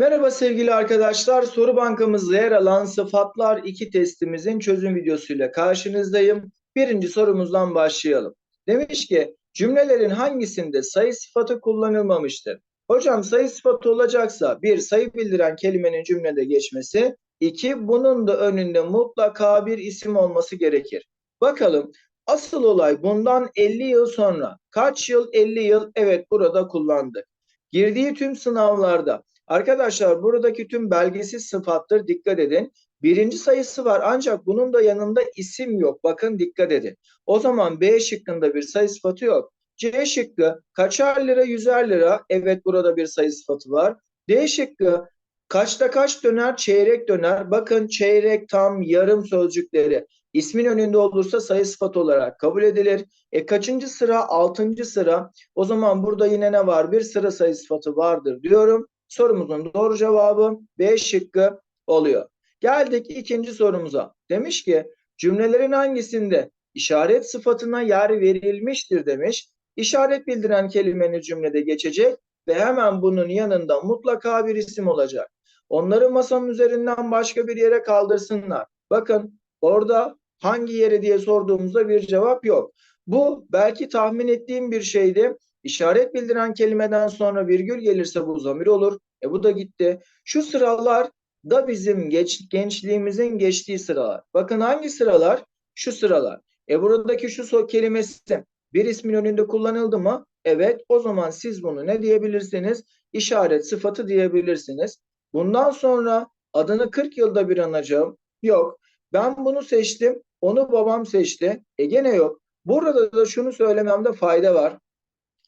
Merhaba sevgili arkadaşlar. Soru bankamızda yer alan sıfatlar 2 testimizin çözüm videosuyla karşınızdayım. Birinci sorumuzdan başlayalım. Demiş ki cümlelerin hangisinde sayı sıfatı kullanılmamıştır? Hocam sayı sıfatı olacaksa bir sayı bildiren kelimenin cümlede geçmesi, iki bunun da önünde mutlaka bir isim olması gerekir. Bakalım asıl olay bundan 50 yıl sonra kaç yıl 50 yıl evet burada kullandık. Girdiği tüm sınavlarda Arkadaşlar buradaki tüm belgesiz sıfattır. Dikkat edin. Birinci sayısı var ancak bunun da yanında isim yok. Bakın dikkat edin. O zaman B şıkkında bir sayı sıfatı yok. C şıkkı kaçar lira yüzer lira. Evet burada bir sayı sıfatı var. D şıkkı kaçta kaç döner çeyrek döner. Bakın çeyrek tam yarım sözcükleri ismin önünde olursa sayı sıfatı olarak kabul edilir. E kaçıncı sıra? Altıncı sıra. O zaman burada yine ne var? Bir sıra sayı sıfatı vardır diyorum. Sorumuzun doğru cevabı B şıkkı oluyor. Geldik ikinci sorumuza. Demiş ki cümlelerin hangisinde işaret sıfatına yer verilmiştir demiş. İşaret bildiren kelimenin cümlede geçecek ve hemen bunun yanında mutlaka bir isim olacak. Onları masanın üzerinden başka bir yere kaldırsınlar. Bakın orada hangi yere diye sorduğumuzda bir cevap yok. Bu belki tahmin ettiğim bir şeydi. İşaret bildiren kelimeden sonra virgül gelirse bu zamir olur. E bu da gitti. Şu sıralar da bizim geç, gençliğimizin geçtiği sıralar. Bakın hangi sıralar? Şu sıralar. E buradaki şu so kelimesi bir ismin önünde kullanıldı mı? Evet. O zaman siz bunu ne diyebilirsiniz? İşaret sıfatı diyebilirsiniz. Bundan sonra adını 40 yılda bir anacağım. Yok. Ben bunu seçtim. Onu babam seçti. E gene yok. Burada da şunu söylememde fayda var.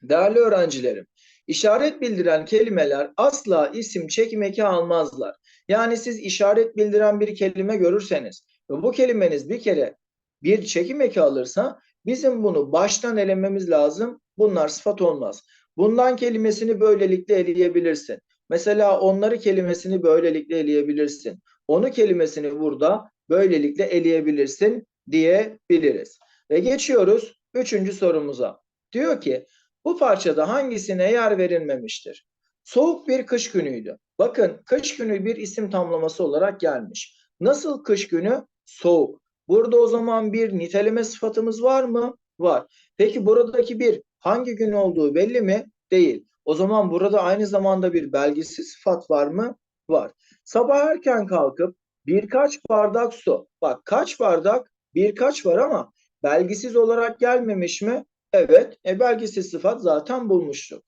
Değerli öğrencilerim, işaret bildiren kelimeler asla isim çekim eki almazlar. Yani siz işaret bildiren bir kelime görürseniz ve bu kelimeniz bir kere bir çekim eki alırsa bizim bunu baştan elememiz lazım. Bunlar sıfat olmaz. Bundan kelimesini böylelikle eleyebilirsin. Mesela onları kelimesini böylelikle eleyebilirsin. Onu kelimesini burada böylelikle eleyebilirsin diyebiliriz. Ve geçiyoruz üçüncü sorumuza. Diyor ki bu parçada hangisine yer verilmemiştir? Soğuk bir kış günüydü. Bakın kış günü bir isim tamlaması olarak gelmiş. Nasıl kış günü? Soğuk. Burada o zaman bir niteleme sıfatımız var mı? Var. Peki buradaki bir hangi gün olduğu belli mi? Değil. O zaman burada aynı zamanda bir belgisiz sıfat var mı? Var. Sabah erken kalkıp birkaç bardak su. Bak kaç bardak? Birkaç var ama belgisiz olarak gelmemiş mi? Evet, e, belgesiz sıfat zaten bulmuştuk.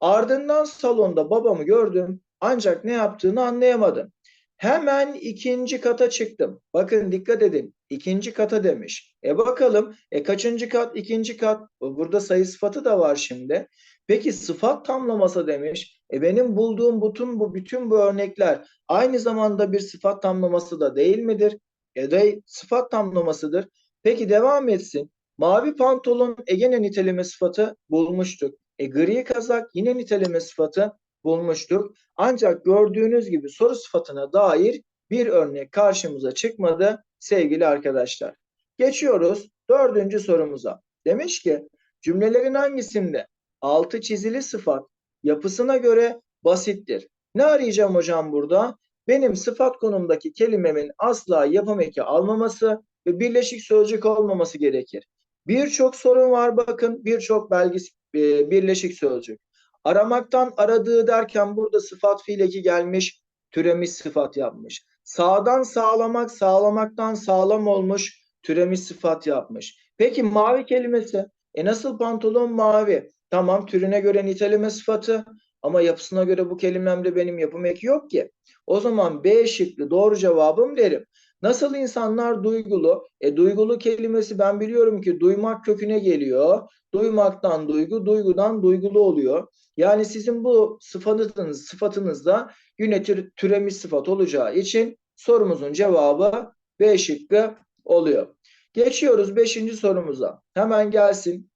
Ardından salonda babamı gördüm ancak ne yaptığını anlayamadım. Hemen ikinci kata çıktım. Bakın dikkat edin. ikinci kata demiş. E bakalım e kaçıncı kat? ikinci kat. Burada sayı sıfatı da var şimdi. Peki sıfat tamlaması demiş. E benim bulduğum bütün bu bütün bu örnekler aynı zamanda bir sıfat tamlaması da değil midir? E de sıfat tamlamasıdır. Peki devam etsin. Mavi pantolon Ege'ne niteleme sıfatı bulmuştuk. E, gri kazak yine niteleme sıfatı bulmuştuk. Ancak gördüğünüz gibi soru sıfatına dair bir örnek karşımıza çıkmadı sevgili arkadaşlar. Geçiyoruz dördüncü sorumuza. Demiş ki cümlelerin hangisinde altı çizili sıfat yapısına göre basittir? Ne arayacağım hocam burada? Benim sıfat konumdaki kelimemin asla yapım eki almaması ve birleşik sözcük olmaması gerekir. Birçok sorun var bakın birçok belgis e, birleşik sözcük. Aramaktan aradığı derken burada sıfat fiileki gelmiş türemiş sıfat yapmış. Sağdan sağlamak sağlamaktan sağlam olmuş türemiş sıfat yapmış. Peki mavi kelimesi e nasıl pantolon mavi? Tamam türüne göre niteleme sıfatı ama yapısına göre bu kelimemde benim yapım eki yok ki. O zaman B şıklı doğru cevabım derim. Nasıl insanlar duygulu? E duygulu kelimesi ben biliyorum ki duymak köküne geliyor. Duymaktan duygu, duygudan duygulu oluyor. Yani sizin bu sıfatınız, sıfatınızda yine türemiş sıfat olacağı için sorumuzun cevabı B şıkkı oluyor. Geçiyoruz 5. sorumuza. Hemen gelsin.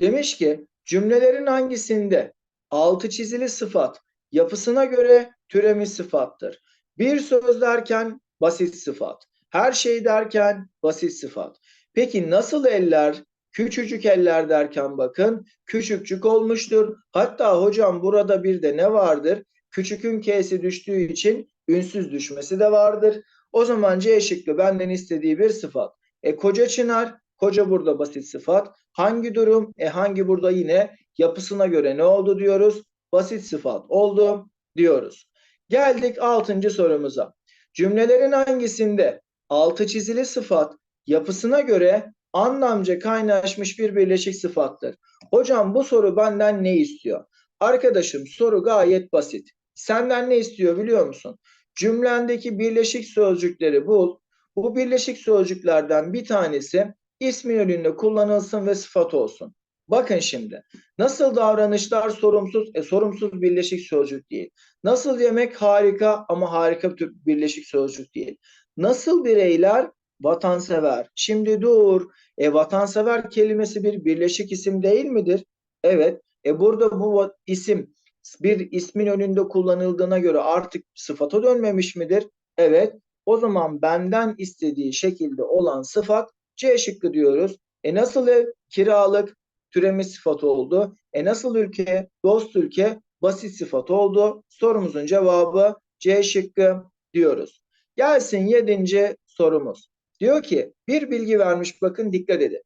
Demiş ki cümlelerin hangisinde altı çizili sıfat yapısına göre türemiş sıfattır? Bir söz derken basit sıfat. Her şey derken basit sıfat. Peki nasıl eller? Küçücük eller derken bakın küçükçük olmuştur. Hatta hocam burada bir de ne vardır? Küçükün K'si düştüğü için ünsüz düşmesi de vardır. O zaman C şıkkı benden istediği bir sıfat. E koca çınar, koca burada basit sıfat. Hangi durum? E hangi burada yine yapısına göre ne oldu diyoruz? Basit sıfat oldu diyoruz. Geldik altıncı sorumuza. Cümlelerin hangisinde altı çizili sıfat yapısına göre anlamca kaynaşmış bir birleşik sıfattır? Hocam bu soru benden ne istiyor? Arkadaşım soru gayet basit. Senden ne istiyor biliyor musun? Cümlendeki birleşik sözcükleri bul. Bu birleşik sözcüklerden bir tanesi ismin önünde kullanılsın ve sıfat olsun. Bakın şimdi. Nasıl davranışlar sorumsuz? E, sorumsuz birleşik sözcük değil. Nasıl yemek harika ama harika bir birleşik sözcük değil. Nasıl bireyler? Vatansever. Şimdi dur. E vatansever kelimesi bir birleşik isim değil midir? Evet. E burada bu isim bir ismin önünde kullanıldığına göre artık sıfata dönmemiş midir? Evet. O zaman benden istediği şekilde olan sıfat C şıkkı diyoruz. E nasıl ev? Kiralık türeme sıfatı oldu. E nasıl ülke? Dost ülke basit sıfat oldu. Sorumuzun cevabı C şıkkı diyoruz. Gelsin yedinci sorumuz. Diyor ki bir bilgi vermiş bakın dikkat edin.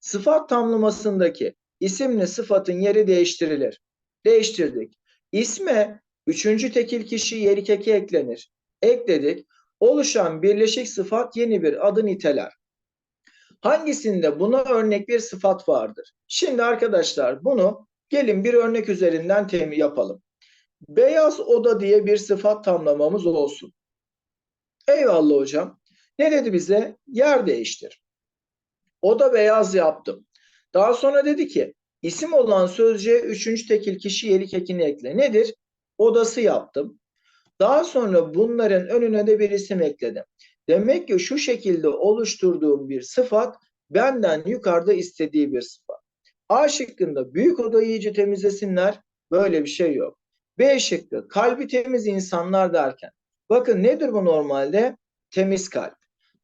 Sıfat tamlamasındaki isimli sıfatın yeri değiştirilir. Değiştirdik. İsme üçüncü tekil kişi yeri keki eklenir. Ekledik. Oluşan birleşik sıfat yeni bir adı niteler. Hangisinde buna örnek bir sıfat vardır? Şimdi arkadaşlar bunu gelin bir örnek üzerinden temin yapalım. Beyaz oda diye bir sıfat tamlamamız olsun. Eyvallah hocam. Ne dedi bize? Yer değiştir. Oda beyaz yaptım. Daha sonra dedi ki isim olan sözcüğe üçüncü tekil kişi yelik ekini ekle. Nedir? Odası yaptım. Daha sonra bunların önüne de bir isim ekledim. Demek ki şu şekilde oluşturduğum bir sıfat benden yukarıda istediği bir sıfat. A şıkkında büyük odayı iyice temizlesinler. Böyle bir şey yok. B şıkkı kalbi temiz insanlar derken. Bakın nedir bu normalde? Temiz kalp.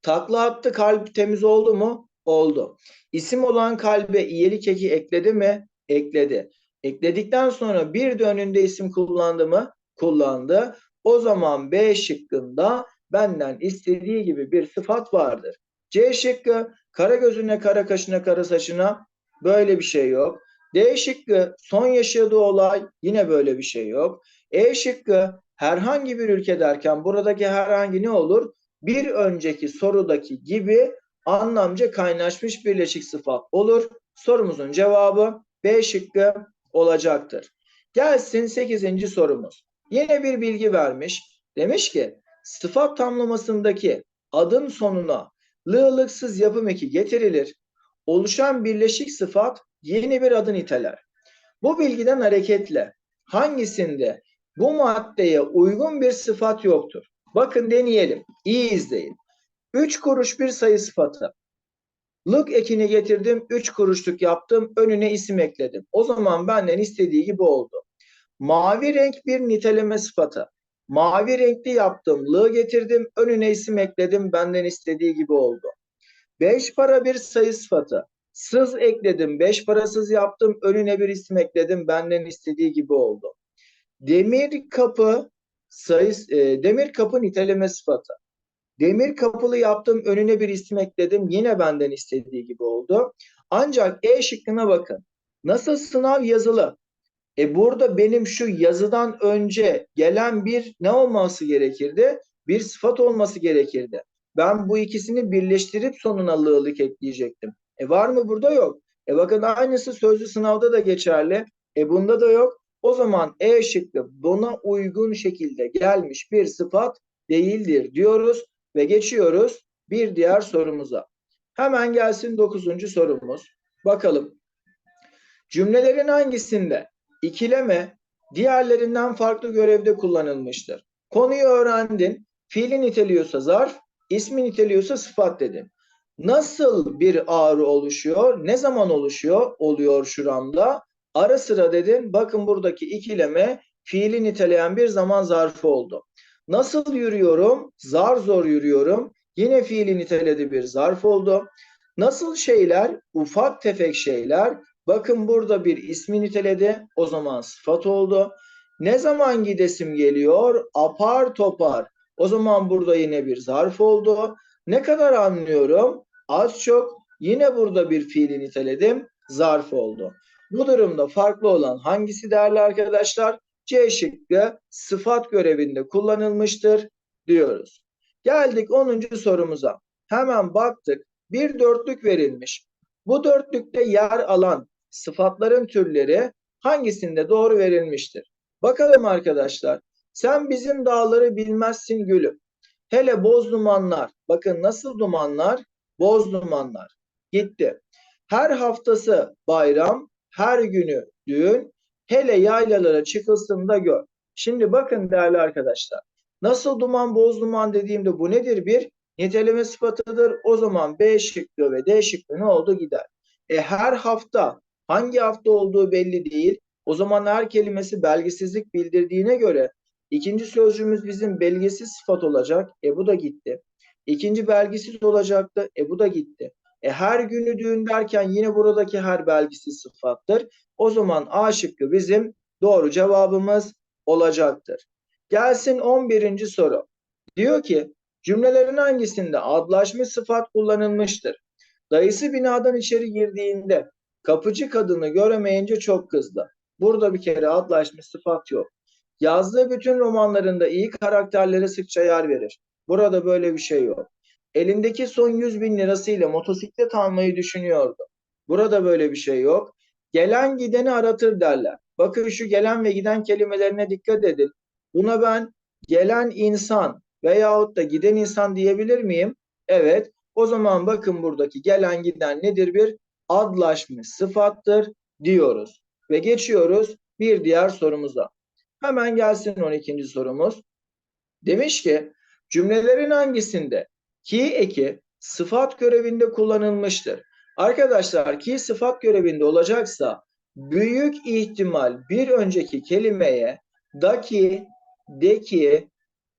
Takla attı kalp temiz oldu mu? Oldu. İsim olan kalbe iyilik eki ekledi mi? Ekledi. Ekledikten sonra bir de önünde isim kullandı mı? Kullandı. O zaman B şıkkında benden istediği gibi bir sıfat vardır. C şıkkı kara gözüne, kara kaşına, kara saçına böyle bir şey yok. D şıkkı son yaşadığı olay yine böyle bir şey yok. E şıkkı herhangi bir ülke derken buradaki herhangi ne olur? Bir önceki sorudaki gibi anlamca kaynaşmış birleşik sıfat olur. Sorumuzun cevabı B şıkkı olacaktır. Gelsin 8. sorumuz. Yine bir bilgi vermiş. Demiş ki sıfat tamlamasındaki adın sonuna lığlıksız yapım eki getirilir. Oluşan birleşik sıfat yeni bir adı niteler. Bu bilgiden hareketle hangisinde bu maddeye uygun bir sıfat yoktur? Bakın deneyelim. İyi izleyin. 3 kuruş bir sayı sıfatı. Lık ekini getirdim. 3 kuruşluk yaptım. Önüne isim ekledim. O zaman benden istediği gibi oldu. Mavi renk bir niteleme sıfatı. Mavi renkli yaptım. Lı getirdim. Önüne isim ekledim. Benden istediği gibi oldu. 5 para bir sayı sıfatı. Sız ekledim. 5 parasız yaptım. Önüne bir isim ekledim. Benden istediği gibi oldu. Demir kapı sayı e, demir kapı niteleme sıfatı. Demir kapılı yaptım, önüne bir isim ekledim. Yine benden istediği gibi oldu. Ancak E şıkkına bakın. Nasıl sınav yazılı? E burada benim şu yazıdan önce gelen bir ne olması gerekirdi? Bir sıfat olması gerekirdi. Ben bu ikisini birleştirip sonuna lığlık ekleyecektim. E var mı burada yok. E bakın aynısı sözlü sınavda da geçerli. E bunda da yok. O zaman E şıkkı buna uygun şekilde gelmiş bir sıfat değildir diyoruz ve geçiyoruz bir diğer sorumuza. Hemen gelsin dokuzuncu sorumuz. Bakalım. Cümlelerin hangisinde ikileme diğerlerinden farklı görevde kullanılmıştır? Konuyu öğrendin. Fiili niteliyorsa zarf, ismi niteliyorsa sıfat dedim. Nasıl bir ağrı oluşuyor? Ne zaman oluşuyor? Oluyor şuramda. Ara sıra dedin. Bakın buradaki ikileme fiili niteleyen bir zaman zarfı oldu. Nasıl yürüyorum? Zar zor yürüyorum. Yine fiili niteledi bir zarf oldu. Nasıl şeyler? Ufak tefek şeyler. Bakın burada bir ismi niteledi. O zaman sıfat oldu. Ne zaman gidesim geliyor? Apar topar. O zaman burada yine bir zarf oldu. Ne kadar anlıyorum? Az çok. Yine burada bir fiili niteledim. Zarf oldu. Bu durumda farklı olan hangisi değerli arkadaşlar? C şıkkı sıfat görevinde kullanılmıştır diyoruz. Geldik 10. sorumuza. Hemen baktık. Bir dörtlük verilmiş. Bu dörtlükte yer alan sıfatların türleri hangisinde doğru verilmiştir? Bakalım arkadaşlar. Sen bizim dağları bilmezsin gülüm. Hele boz dumanlar. Bakın nasıl dumanlar? Boz dumanlar. Gitti. Her haftası bayram, her günü düğün, hele yaylalara çıkılsın da gör. Şimdi bakın değerli arkadaşlar. Nasıl duman boz duman dediğimde bu nedir? Bir niteleme sıfatıdır. O zaman B şıkkı ve D şıkkı ne oldu gider. E her hafta hangi hafta olduğu belli değil. O zaman her kelimesi belgisizlik bildirdiğine göre ikinci sözcüğümüz bizim belgesiz sıfat olacak. E bu da gitti. İkinci belgisiz olacaktı. E bu da gitti. E her günü düğün derken yine buradaki her belgisiz sıfattır. O zaman A şıkkı bizim doğru cevabımız olacaktır. Gelsin 11. soru. Diyor ki cümlelerin hangisinde adlaşmış sıfat kullanılmıştır? Dayısı binadan içeri girdiğinde kapıcı kadını göremeyince çok kızdı. Burada bir kere adlaşmış sıfat yok. Yazdığı bütün romanlarında iyi karakterlere sıkça yer verir. Burada böyle bir şey yok. Elindeki son 100 bin lirasıyla motosiklet almayı düşünüyordu. Burada böyle bir şey yok. Gelen gideni aratır derler. Bakın şu gelen ve giden kelimelerine dikkat edin. Buna ben gelen insan veyahut da giden insan diyebilir miyim? Evet. O zaman bakın buradaki gelen giden nedir? Bir adlaşmış sıfattır diyoruz. Ve geçiyoruz bir diğer sorumuza. Hemen gelsin 12. sorumuz. Demiş ki cümlelerin hangisinde ki eki sıfat görevinde kullanılmıştır? Arkadaşlar ki sıfat görevinde olacaksa büyük ihtimal bir önceki kelimeye daki, deki,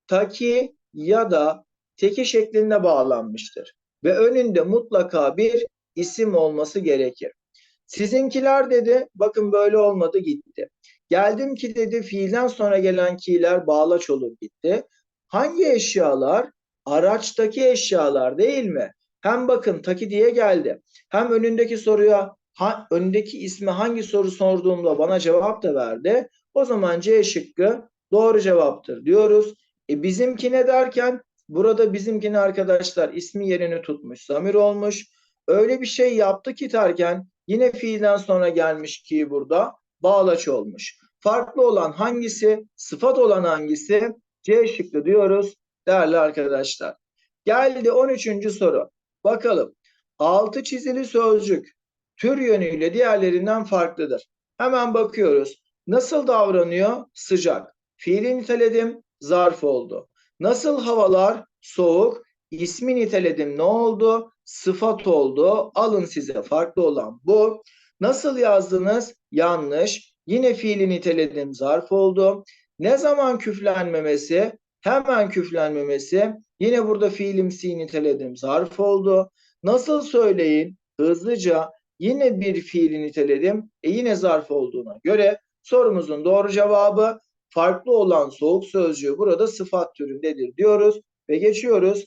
taki ya da teki şeklinde bağlanmıştır. Ve önünde mutlaka bir isim olması gerekir. Sizinkiler dedi, bakın böyle olmadı gitti. Geldim ki dedi, fiilden sonra gelen ki'ler bağlaç olur gitti. Hangi eşyalar? Araçtaki eşyalar değil mi? Hem bakın taki diye geldi. Hem önündeki soruya ha, önündeki ismi hangi soru sorduğumda bana cevap da verdi. O zaman C şıkkı doğru cevaptır diyoruz. E bizimki ne derken burada bizimkini arkadaşlar ismi yerini tutmuş, zamir olmuş. Öyle bir şey yaptı ki derken yine fiilden sonra gelmiş ki burada bağlaç olmuş. Farklı olan hangisi? Sıfat olan hangisi? C şıkkı diyoruz değerli arkadaşlar. Geldi 13. soru. Bakalım. Altı çizili sözcük tür yönüyle diğerlerinden farklıdır. Hemen bakıyoruz. Nasıl davranıyor? Sıcak. Fiili niteledim, zarf oldu. Nasıl havalar? Soğuk. İsmi niteledim, ne oldu? Sıfat oldu. Alın size farklı olan bu. Nasıl yazdınız? Yanlış. Yine fiili niteledim, zarf oldu. Ne zaman küflenmemesi? Hemen küflenmemesi. Yine burada fiilimsi niteledim, zarf oldu. Nasıl söyleyin? Hızlıca. Yine bir fiili niteledim. E yine zarf olduğuna göre sorumuzun doğru cevabı farklı olan soğuk sözcüğü burada sıfat türündedir diyoruz ve geçiyoruz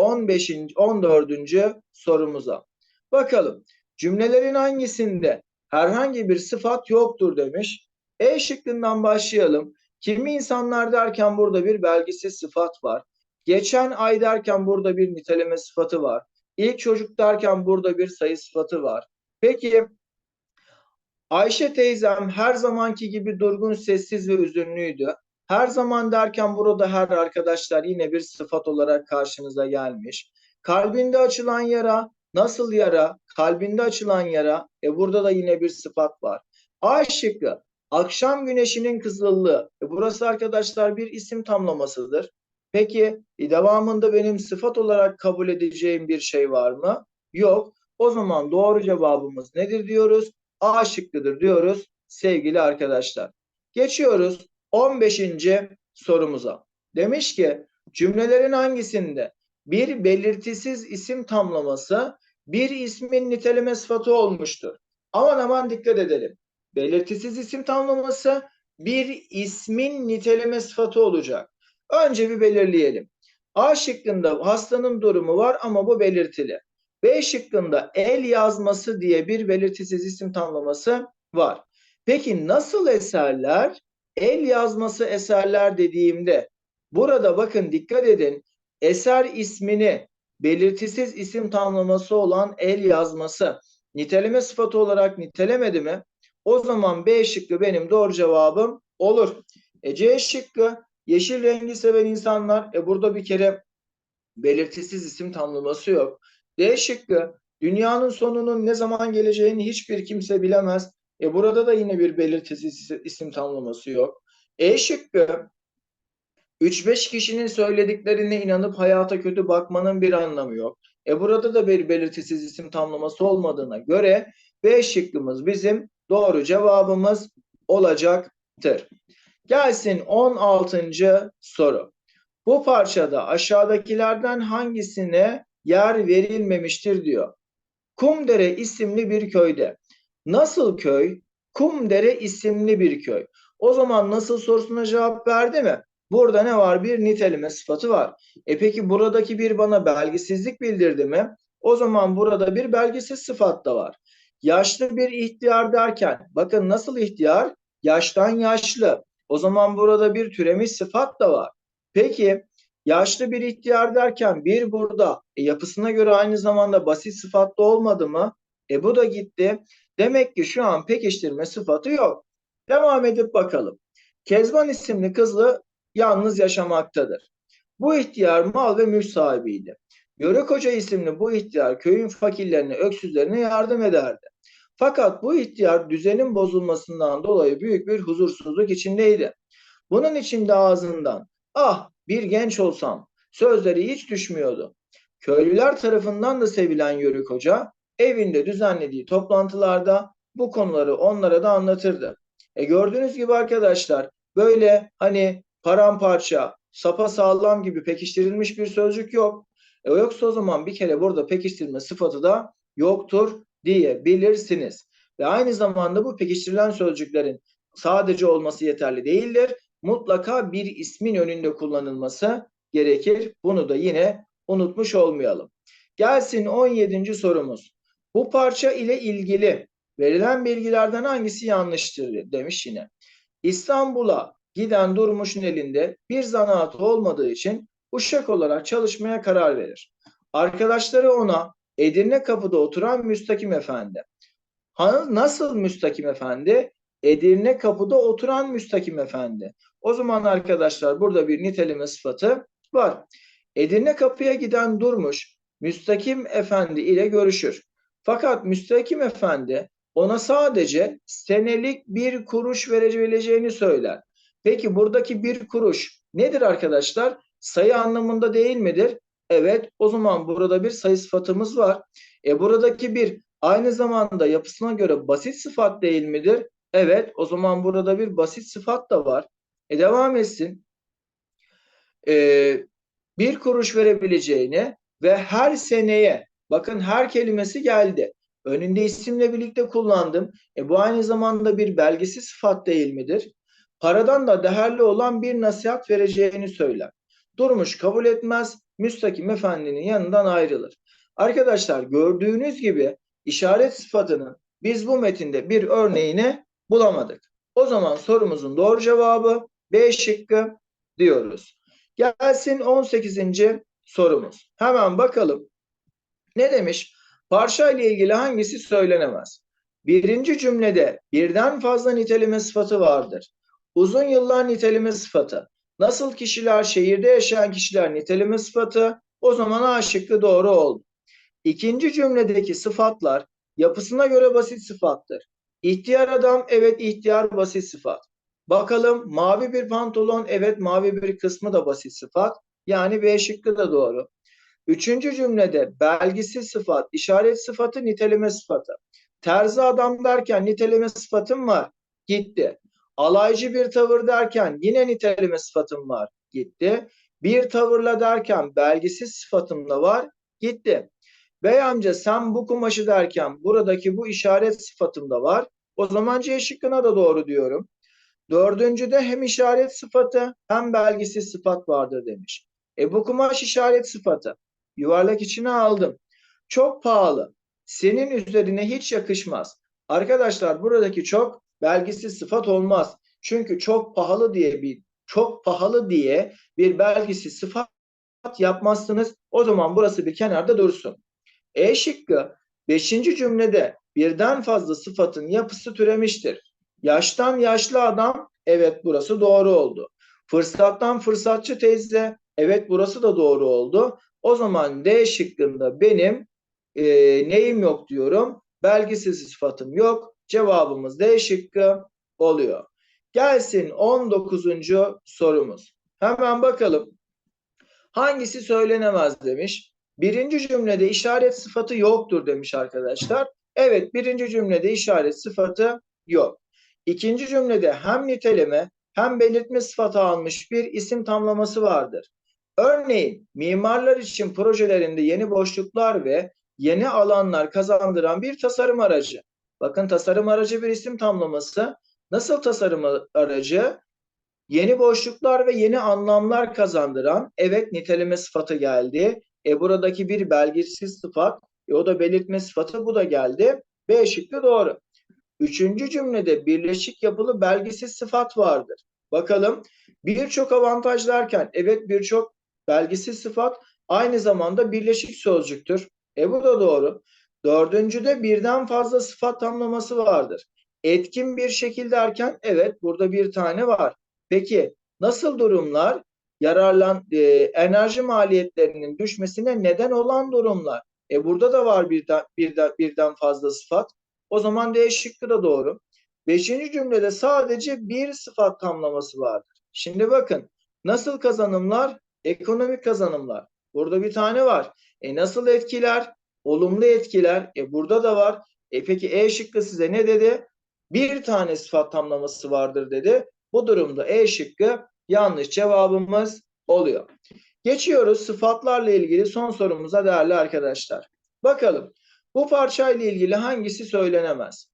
15. 14. sorumuza. Bakalım cümlelerin hangisinde herhangi bir sıfat yoktur demiş. E şıkkından başlayalım. Kimi insanlar derken burada bir belgisiz sıfat var. Geçen ay derken burada bir niteleme sıfatı var. İlk çocuk derken burada bir sayı sıfatı var. Peki Ayşe teyzem her zamanki gibi durgun, sessiz ve üzünlüydü. Her zaman derken burada her arkadaşlar yine bir sıfat olarak karşınıza gelmiş. Kalbinde açılan yara nasıl yara? Kalbinde açılan yara. E burada da yine bir sıfat var. A şıkkı akşam güneşinin kızıllığı. E burası arkadaşlar bir isim tamlamasıdır. Peki e devamında benim sıfat olarak kabul edeceğim bir şey var mı? Yok. O zaman doğru cevabımız nedir diyoruz? A şıkkıdır diyoruz sevgili arkadaşlar. Geçiyoruz 15. sorumuza. Demiş ki cümlelerin hangisinde bir belirtisiz isim tamlaması bir ismin niteleme sıfatı olmuştur? Aman aman dikkat edelim. Belirtisiz isim tamlaması bir ismin niteleme sıfatı olacak. Önce bir belirleyelim. A şıkkında hastanın durumu var ama bu belirtili. B şıkkında el yazması diye bir belirtisiz isim tamlaması var. Peki nasıl eserler? El yazması eserler dediğimde burada bakın dikkat edin eser ismini belirtisiz isim tamlaması olan el yazması niteleme sıfatı olarak nitelemedi mi? O zaman B şıkkı benim doğru cevabım olur. E C şıkkı yeşil rengi seven insanlar. E burada bir kere belirtisiz isim tamlaması yok. D şıkkı dünyanın sonunun ne zaman geleceğini hiçbir kimse bilemez. E burada da yine bir belirtisiz isim tamlaması yok. E şıkkı 3-5 kişinin söylediklerine inanıp hayata kötü bakmanın bir anlamı yok. E burada da bir belirtisiz isim tamlaması olmadığına göre B şıkkımız bizim doğru cevabımız olacaktır. Gelsin 16. soru. Bu parçada aşağıdakilerden hangisine yer verilmemiştir diyor. Kumdere isimli bir köyde. Nasıl köy? Kumdere isimli bir köy. O zaman nasıl sorusuna cevap verdi mi? Burada ne var? Bir niteleme sıfatı var. E peki buradaki bir bana belgisizlik bildirdi mi? O zaman burada bir belgisiz sıfat da var. Yaşlı bir ihtiyar derken bakın nasıl ihtiyar? Yaştan yaşlı. O zaman burada bir türemiş sıfat da var. Peki yaşlı bir ihtiyar derken bir burada e, yapısına göre aynı zamanda basit sıfatlı olmadı mı? E bu da gitti. Demek ki şu an pekiştirme sıfatı yok. Devam edip bakalım. Kezban isimli kızlı yalnız yaşamaktadır. Bu ihtiyar mal ve mülk sahibiydi. Yörük Hoca isimli bu ihtiyar köyün fakirlerine, öksüzlerine yardım ederdi. Fakat bu ihtiyar düzenin bozulmasından dolayı büyük bir huzursuzluk içindeydi. Bunun içinde ağzından ah bir genç olsam sözleri hiç düşmüyordu. Köylüler tarafından da sevilen Yörük Hoca evinde düzenlediği toplantılarda bu konuları onlara da anlatırdı. E gördüğünüz gibi arkadaşlar böyle hani paramparça, sapa sağlam gibi pekiştirilmiş bir sözcük yok. E yoksa o zaman bir kere burada pekiştirme sıfatı da yoktur diyebilirsiniz. Ve aynı zamanda bu pekiştirilen sözcüklerin sadece olması yeterli değildir. Mutlaka bir ismin önünde kullanılması gerekir. Bunu da yine unutmuş olmayalım. Gelsin 17. sorumuz. Bu parça ile ilgili verilen bilgilerden hangisi yanlıştır demiş yine. İstanbul'a giden Durmuş'un elinde bir zanaat olmadığı için uşak olarak çalışmaya karar verir. Arkadaşları ona Edirne kapıda oturan Müstakim Efendi. Nasıl Müstakim Efendi? Edirne kapıda oturan Müstakim Efendi. O zaman arkadaşlar burada bir niteleme sıfatı var. Edirne kapıya giden Durmuş Müstakim Efendi ile görüşür. Fakat Müstakim Efendi ona sadece senelik bir kuruş verebileceğini söyler. Peki buradaki bir kuruş nedir arkadaşlar? Sayı anlamında değil midir? Evet o zaman burada bir sayı sıfatımız var. E buradaki bir aynı zamanda yapısına göre basit sıfat değil midir? Evet o zaman burada bir basit sıfat da var. E devam etsin. E, bir kuruş verebileceğini ve her seneye bakın her kelimesi geldi. Önünde isimle birlikte kullandım. E bu aynı zamanda bir belgesi sıfat değil midir? Paradan da değerli olan bir nasihat vereceğini söyler. Durmuş kabul etmez, müstakim efendinin yanından ayrılır. Arkadaşlar gördüğünüz gibi işaret sıfatının biz bu metinde bir örneğini bulamadık. O zaman sorumuzun doğru cevabı B şıkkı diyoruz. Gelsin 18. sorumuz. Hemen bakalım. Ne demiş? Parça ile ilgili hangisi söylenemez? Birinci cümlede birden fazla niteleme sıfatı vardır. Uzun yıllar niteleme sıfatı. Nasıl kişiler şehirde yaşayan kişiler niteleme sıfatı o zaman A şıkkı doğru oldu. İkinci cümledeki sıfatlar yapısına göre basit sıfattır. İhtiyar adam evet ihtiyar basit sıfat. Bakalım mavi bir pantolon evet mavi bir kısmı da basit sıfat. Yani B şıkkı da doğru. Üçüncü cümlede belgisiz sıfat, işaret sıfatı, niteleme sıfatı. Terzi adam derken niteleme sıfatım var. Gitti. Alaycı bir tavır derken yine niteleme sıfatım var. Gitti. Bir tavırla derken belgisiz sıfatım da var. Gitti. Bey amca sen bu kumaşı derken buradaki bu işaret sıfatım da var. O zaman C şıkkına da doğru diyorum. Dördüncüde hem işaret sıfatı hem belgisiz sıfat vardır demiş. E bu kumaş işaret sıfatı. Yuvarlak içine aldım. Çok pahalı. Senin üzerine hiç yakışmaz. Arkadaşlar buradaki çok belgisiz sıfat olmaz. Çünkü çok pahalı diye bir çok pahalı diye bir belgisiz sıfat yapmazsınız. O zaman burası bir kenarda dursun. E şıkkı 5. cümlede birden fazla sıfatın yapısı türemiştir. Yaştan yaşlı adam evet burası doğru oldu. Fırsattan fırsatçı teyze evet burası da doğru oldu. O zaman D şıkkında benim e, neyim yok diyorum. Belgisiz sıfatım yok. Cevabımız D şıkkı oluyor. Gelsin 19. sorumuz. Hemen bakalım. Hangisi söylenemez demiş. Birinci cümlede işaret sıfatı yoktur demiş arkadaşlar. Evet birinci cümlede işaret sıfatı yok. İkinci cümlede hem niteleme hem belirtme sıfatı almış bir isim tamlaması vardır. Örneğin mimarlar için projelerinde yeni boşluklar ve yeni alanlar kazandıran bir tasarım aracı. Bakın tasarım aracı bir isim tamlaması. Nasıl tasarım aracı? Yeni boşluklar ve yeni anlamlar kazandıran evet niteleme sıfatı geldi. E buradaki bir belgesiz sıfat, e o da belirtme sıfatı bu da geldi. B şıkkı doğru. Üçüncü cümlede birleşik yapılı belgesiz sıfat vardır. Bakalım birçok avantaj derken evet birçok belgesiz sıfat aynı zamanda birleşik sözcüktür. E bu da doğru. Dördüncüde birden fazla sıfat tamlaması vardır. Etkin bir şekil derken evet burada bir tane var. Peki nasıl durumlar? Yararlan e, enerji maliyetlerinin düşmesine neden olan durumlar. E burada da var birden, birden, birden fazla sıfat. O zaman D şıkkı da doğru. Beşinci cümlede sadece bir sıfat tamlaması vardır. Şimdi bakın nasıl kazanımlar? Ekonomik kazanımlar. Burada bir tane var. E nasıl etkiler? Olumlu etkiler. E burada da var. E peki E şıkkı size ne dedi? Bir tane sıfat tamlaması vardır dedi. Bu durumda E şıkkı yanlış cevabımız oluyor. Geçiyoruz sıfatlarla ilgili son sorumuza değerli arkadaşlar. Bakalım bu parçayla ilgili hangisi söylenemez?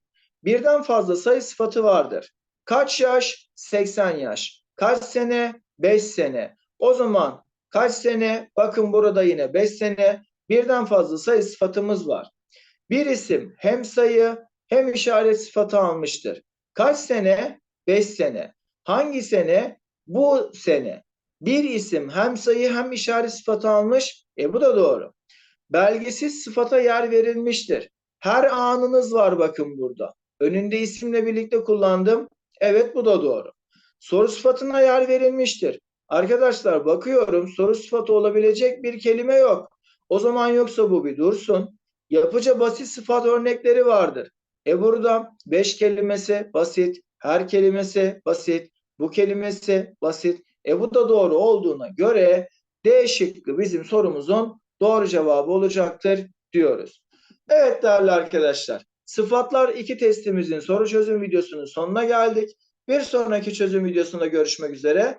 Birden fazla sayı sıfatı vardır. Kaç yaş? 80 yaş. Kaç sene? 5 sene. O zaman kaç sene? Bakın burada yine 5 sene. Birden fazla sayı sıfatımız var. Bir isim hem sayı hem işaret sıfatı almıştır. Kaç sene? 5 sene. Hangi sene? Bu sene. Bir isim hem sayı hem işaret sıfatı almış. E bu da doğru. Belgesiz sıfata yer verilmiştir. Her anınız var bakın burada. Önünde isimle birlikte kullandım. Evet bu da doğru. Soru sıfatına yer verilmiştir. Arkadaşlar bakıyorum soru sıfatı olabilecek bir kelime yok. O zaman yoksa bu bir dursun. Yapıca basit sıfat örnekleri vardır. E burada beş kelimesi basit, her kelimesi basit, bu kelimesi basit. E bu da doğru olduğuna göre D şıkkı bizim sorumuzun doğru cevabı olacaktır diyoruz. Evet değerli arkadaşlar. Sıfatlar 2 testimizin soru çözüm videosunun sonuna geldik. Bir sonraki çözüm videosunda görüşmek üzere.